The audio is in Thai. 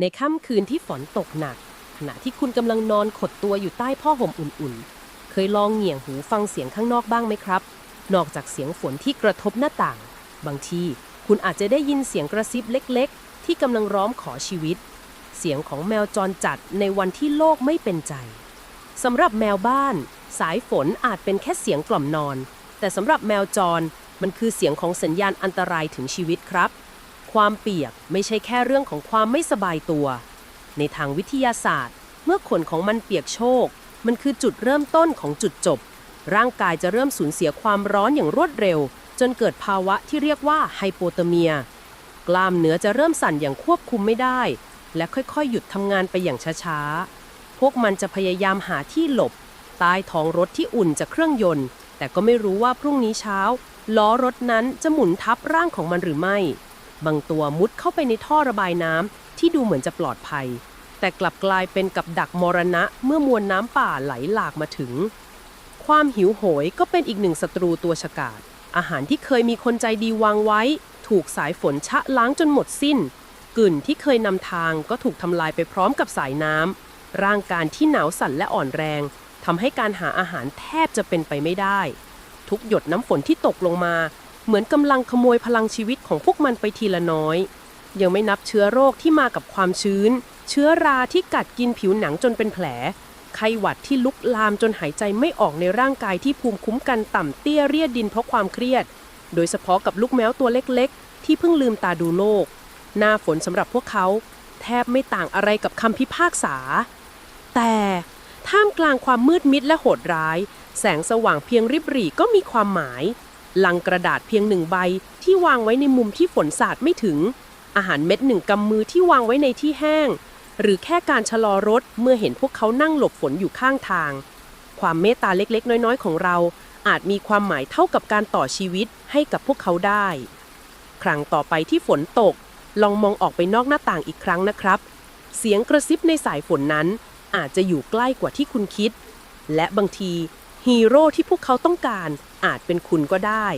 ในค่ำคืนที่ฝนตกหนัก ขณะที่คุณกำลังนอนขดตัวอยู่ใต้ผ้าห่มอุ่นๆ เคยลองเหงี่ยงหูฟังเสียงข้างนอกบ้างไหมครับ นอกจากเสียงฝนที่กระทบหน้าต่าง บางทีคุณอาจจะได้ยินเสียงกระซิบเล็กๆ ที่กำลังร้องขอชีวิต เสียงของแมวจรจัดในวันที่โลกไม่เป็นใจสำหรับแมวบ้าน สายฝนอาจเป็นแค่เสียงกล่อมนอน แต่สำหรับแมวจรมันคือเสียงของสัญญาณอันตรายถึงชีวิตครับ ความเปียกไม่ใช่แค่เรื่องของความไม่สบายตัว ในทางวิทยาศาสตร์ เมื่อขนของมันเปียกโชก มันคือจุดเริ่มต้นของจุดจบ ร่างกายจะเริ่มสูญเสียความร้อนอย่างรวดเร็ว จนเกิดภาวะที่เรียกว่าไฮโปเทอร์เมีย กล้ามเนื้อจะเริ่มสั่นอย่างควบคุมไม่ได้ และค่อยๆ หยุดทำงานไปอย่างช้าๆ พวกมันจะพยายามหาที่หลบใต้ท้องรถที่อุ่นจากเครื่องยนต์ แต่ก็ไม่รู้ว่าพรุ่งนี้เช้าล้อรถนั้นจะหมุนทับร่างของมันหรือไม่ บางตัวมุดเข้าไปในท่อระบายน้ำที่ดูเหมือนจะปลอดภัย แต่กลับกลายเป็นกับดักมรณะเมื่อมวลน้ำป่าไหลหลากมาถึง ความหิวโหยก็เป็นอีกหนึ่งศัตรูตัวฉกาจอาหารที่เคยมีคนใจดีวางไว้ ถูกสายฝนชะล้างจนหมดสิ้นกลิ่นที่เคยนำทางก็ถูกทำลายไปพร้อมกับสายน้ำร่างกายที่หนาวสั่นและอ่อนแรงทำให้การหาอาหารแทบจะเป็นไปไม่ได้ ทุกหยดน้ำฝนที่ตกลงมา เหมือนกำลังขโมยพลังชีวิตของพวกมันไปทีละน้อย ยังไม่นับเชื้อโรคที่มากับความชื้น เชื้อราที่กัดกินผิวหนังจนเป็นแผล ไข้หวัดที่ลุกลามจนหายใจไม่ออกในร่างกายที่ภูมิคุ้มกันต่ำเตี้ยเรียดดินเพราะความเครียด โดยเฉพาะกับลูกแมวตัวเล็กๆ ที่เพิ่งลืมตาดูโลก หน้าฝนสำหรับพวกเขา แทบไม่ต่างอะไรกับคำพิพากษา แต่ท่ามกลางความมืดมิดและโหดร้าย แสงสว่างเพียงริบหรี่ก็มีความหมาย ลังกระดาษเพียงหนึ่งใบที่วางไว้ในมุมที่ฝนสาดไม่ถึง อาหารเม็ดหนึ่งกำมือที่วางไว้ในที่แห้ง หรือแค่การชะลอรถเมื่อเห็นพวกเขานั่งหลบฝนอยู่ข้างทาง ความเมตตาเล็กๆ น้อยๆ ของเรา อาจมีความหมายเท่ากับการต่อชีวิตให้กับพวกเขาได้ ครั้งต่อไปที่ฝนตก ลองมองออกไปนอกหน้าต่างอีกครั้งนะครับ เสียงกระซิบในสายฝนนั้น อาจจะอยู่ใกล้กว่าที่คุณคิด และบางที ฮีโร่ที่พวกเขาต้องการอาจเป็นคุณก็ได้